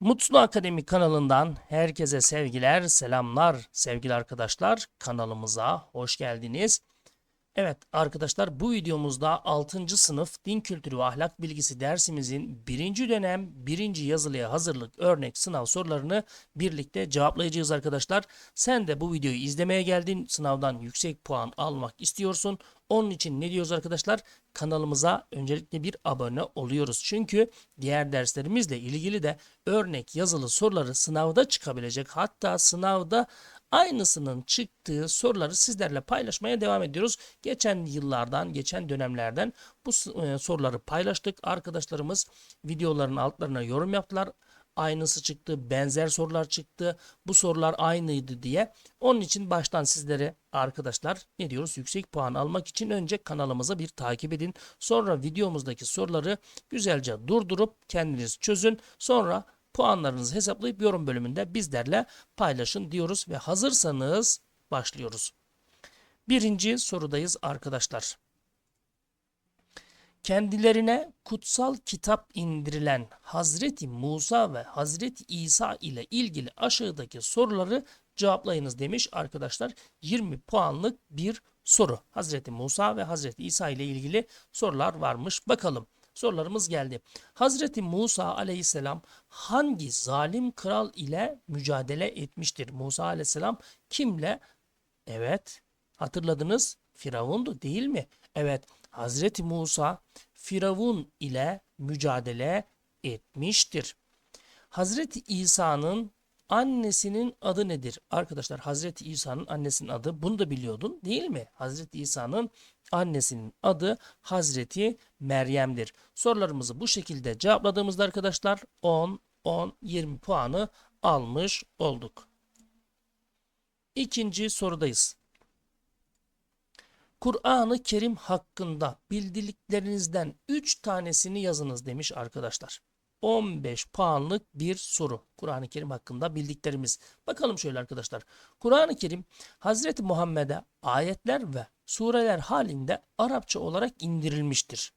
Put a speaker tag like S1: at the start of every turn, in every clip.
S1: Mutlu Akademi kanalından herkese sevgiler, selamlar sevgili arkadaşlar. Kanalımıza hoş geldiniz. Evet arkadaşlar bu videomuzda 6. sınıf din kültürü ve ahlak bilgisi dersimizin 1. dönem 1. yazılıya hazırlık örnek sınav sorularını birlikte cevaplayacağız arkadaşlar. Sen de bu videoyu izlemeye geldin. Sınavdan yüksek puan almak istiyorsun. Onun için ne diyoruz arkadaşlar? Kanalımıza öncelikle bir abone oluyoruz. Çünkü diğer derslerimizle ilgili de örnek yazılı soruları sınavda çıkabilecek. Hatta sınavda aynısının çıktığı soruları sizlerle paylaşmaya devam ediyoruz. Geçen yıllardan, geçen dönemlerden bu e, soruları paylaştık. Arkadaşlarımız videoların altlarına yorum yaptılar. Aynısı çıktı, benzer sorular çıktı. Bu sorular aynıydı diye. Onun için baştan sizlere arkadaşlar ne diyoruz? Yüksek puan almak için önce kanalımıza bir takip edin. Sonra videomuzdaki soruları güzelce durdurup kendiniz çözün. Sonra puanlarınızı hesaplayıp yorum bölümünde bizlerle paylaşın diyoruz ve hazırsanız başlıyoruz. Birinci sorudayız arkadaşlar. Kendilerine kutsal kitap indirilen Hazreti Musa ve Hazreti İsa ile ilgili aşağıdaki soruları cevaplayınız demiş arkadaşlar. 20 puanlık bir soru. Hazreti Musa ve Hazreti İsa ile ilgili sorular varmış. Bakalım. Sorularımız geldi. Hazreti Musa aleyhisselam hangi zalim kral ile mücadele etmiştir? Musa aleyhisselam kimle? Evet hatırladınız Firavundu değil mi? Evet Hazreti Musa Firavun ile mücadele etmiştir. Hazreti İsa'nın annesinin adı nedir? Arkadaşlar Hazreti İsa'nın annesinin adı bunu da biliyordun değil mi? Hazreti İsa'nın annesinin adı Hazreti Meryem'dir. Sorularımızı bu şekilde cevapladığımızda arkadaşlar 10, 10, 20 puanı almış olduk. İkinci sorudayız. Kur'an-ı Kerim hakkında bildiklerinizden 3 tanesini yazınız demiş arkadaşlar. 15 puanlık bir soru. Kur'an-ı Kerim hakkında bildiklerimiz. Bakalım şöyle arkadaşlar. Kur'an-ı Kerim Hazreti Muhammed'e ayetler ve sureler halinde Arapça olarak indirilmiştir.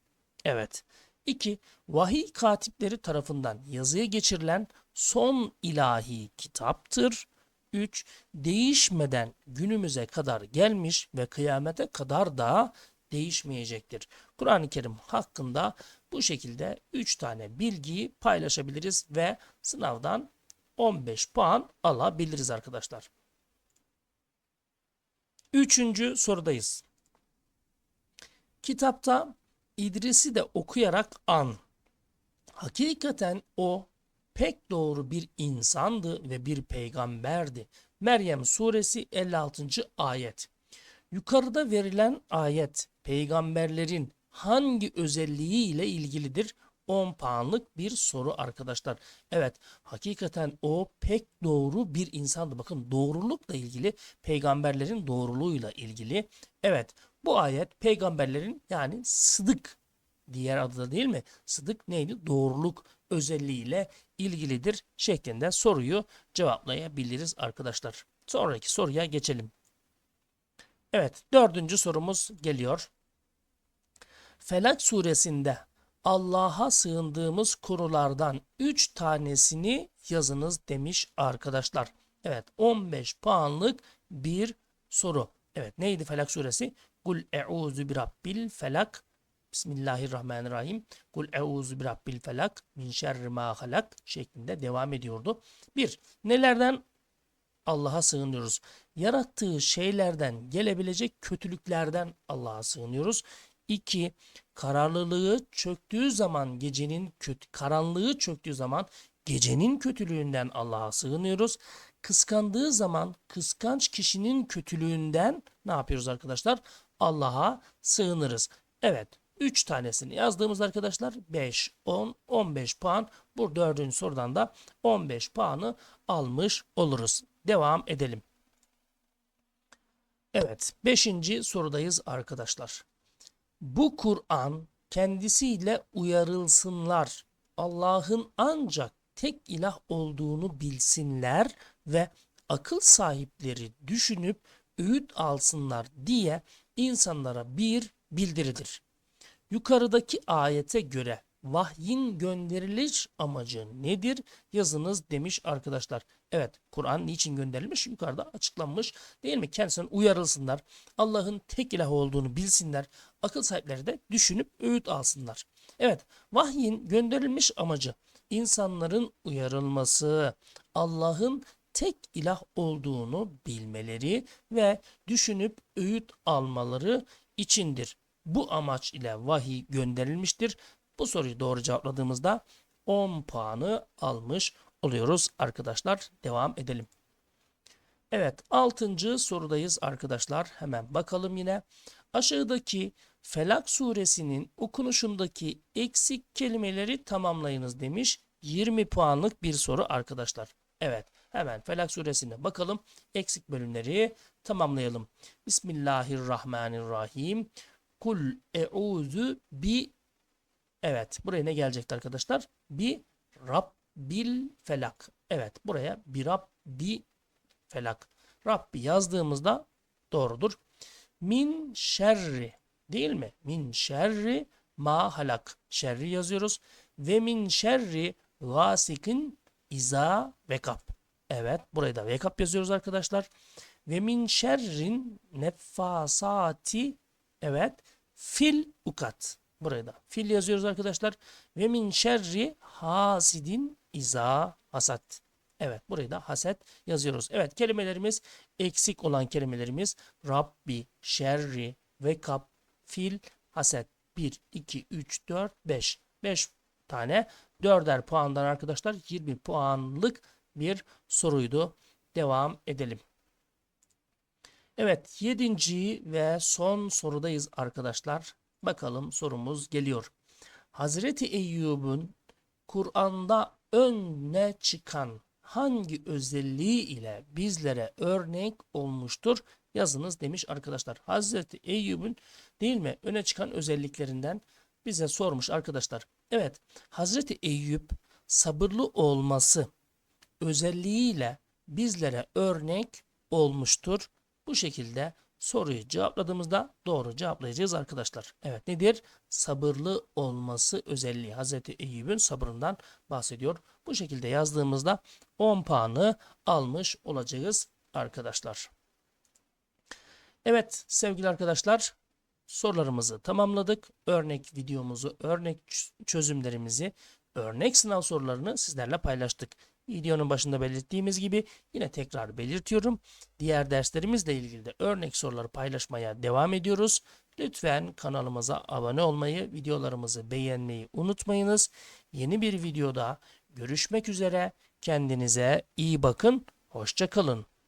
S1: Evet. 2. Vahiy katipleri tarafından yazıya geçirilen son ilahi kitaptır. 3. Değişmeden günümüze kadar gelmiş ve kıyamete kadar da değişmeyecektir. Kur'an-ı Kerim hakkında bu şekilde 3 tane bilgiyi paylaşabiliriz ve sınavdan 15 puan alabiliriz arkadaşlar. Üçüncü sorudayız. Kitapta İdris'i de okuyarak an. Hakikaten o pek doğru bir insandı ve bir peygamberdi. Meryem suresi 56. ayet. Yukarıda verilen ayet peygamberlerin hangi özelliği ile ilgilidir? 10 puanlık bir soru arkadaşlar. Evet hakikaten o pek doğru bir insandı. Bakın doğrulukla ilgili peygamberlerin doğruluğuyla ilgili. Evet bu ayet peygamberlerin yani sıdık diğer adı da değil mi? Sıdık neydi? Doğruluk özelliğiyle ilgilidir şeklinde soruyu cevaplayabiliriz arkadaşlar. Sonraki soruya geçelim. Evet dördüncü sorumuz geliyor. Felak suresinde Allah'a sığındığımız konulardan 3 tanesini yazınız demiş arkadaşlar. Evet 15 puanlık bir soru. Evet neydi Felak suresi? Kul e'uzu bi felak Bismillahirrahmanirrahim. Kul euzu bi felak min şerri ma halak şeklinde devam ediyordu. Bir, nelerden Allah'a sığınıyoruz? Yarattığı şeylerden gelebilecek kötülüklerden Allah'a sığınıyoruz. İki, kararlılığı çöktüğü zaman gecenin kötü, karanlığı çöktüğü zaman gecenin kötülüğünden Allah'a sığınıyoruz. Kıskandığı zaman kıskanç kişinin kötülüğünden ne yapıyoruz arkadaşlar? Allah'a sığınırız. Evet 3 tanesini yazdığımız arkadaşlar 5, 10, 15 puan. Bu dördüncü sorudan da 15 puanı almış oluruz. Devam edelim. Evet 5. sorudayız arkadaşlar. Bu Kur'an kendisiyle uyarılsınlar. Allah'ın ancak tek ilah olduğunu bilsinler ve akıl sahipleri düşünüp öğüt alsınlar diye insanlara bir bildiridir. Yukarıdaki ayete göre vahyin gönderiliş amacı nedir? Yazınız demiş arkadaşlar. Evet Kur'an niçin gönderilmiş? Yukarıda açıklanmış değil mi? Kendisinden uyarılsınlar. Allah'ın tek ilah olduğunu bilsinler. Akıl sahipleri de düşünüp öğüt alsınlar. Evet vahyin gönderilmiş amacı insanların uyarılması, Allah'ın tek ilah olduğunu bilmeleri ve düşünüp öğüt almaları içindir. Bu amaç ile vahiy gönderilmiştir. Bu soruyu doğru cevapladığımızda 10 puanı almış oluyoruz arkadaşlar. Devam edelim. Evet 6. sorudayız arkadaşlar. Hemen bakalım yine. Aşağıdaki Felak suresinin okunuşundaki eksik kelimeleri tamamlayınız demiş. 20 puanlık bir soru arkadaşlar. Evet hemen Felak suresine bakalım. Eksik bölümleri tamamlayalım. Bismillahirrahmanirrahim. Kul e'udhu bi Evet buraya ne gelecekti arkadaşlar? Bi Rabbil felak. Evet buraya bir Rabbi felak. Rabbi yazdığımızda doğrudur. Min şerri değil mi? Min şerri ma halak. Şerri yazıyoruz. Ve min şerri gasikin iza vekap. Evet buraya da vekap yazıyoruz arkadaşlar. Ve min şerrin neffasati evet fil ukat. Buraya da fil yazıyoruz arkadaşlar. Ve min şerri hasidin iza hasat. Evet burayı da haset yazıyoruz. Evet kelimelerimiz eksik olan kelimelerimiz Rabbi, şerri, vekap, fil, haset. 1, 2, 3, 4, 5. 5 tane. Dörder puandan arkadaşlar 20 puanlık bir soruydu. Devam edelim. Evet yedinci ve son sorudayız arkadaşlar. Bakalım sorumuz geliyor. Hazreti Eyyub'un Kur'an'da önüne çıkan hangi özelliği ile bizlere örnek olmuştur? Yazınız demiş arkadaşlar. Hazreti Eyyub'un değil mi öne çıkan özelliklerinden bize sormuş arkadaşlar. Evet Hazreti Eyüp sabırlı olması özelliğiyle bizlere örnek olmuştur. Bu şekilde soruyu cevapladığımızda doğru cevaplayacağız arkadaşlar. Evet nedir? Sabırlı olması özelliği. Hazreti Eyüp'ün sabrından bahsediyor. Bu şekilde yazdığımızda 10 puanı almış olacağız arkadaşlar. Evet sevgili arkadaşlar sorularımızı tamamladık. Örnek videomuzu, örnek çözümlerimizi, örnek sınav sorularını sizlerle paylaştık. Videonun başında belirttiğimiz gibi yine tekrar belirtiyorum. Diğer derslerimizle ilgili de örnek soruları paylaşmaya devam ediyoruz. Lütfen kanalımıza abone olmayı, videolarımızı beğenmeyi unutmayınız. Yeni bir videoda görüşmek üzere. Kendinize iyi bakın. Hoşçakalın.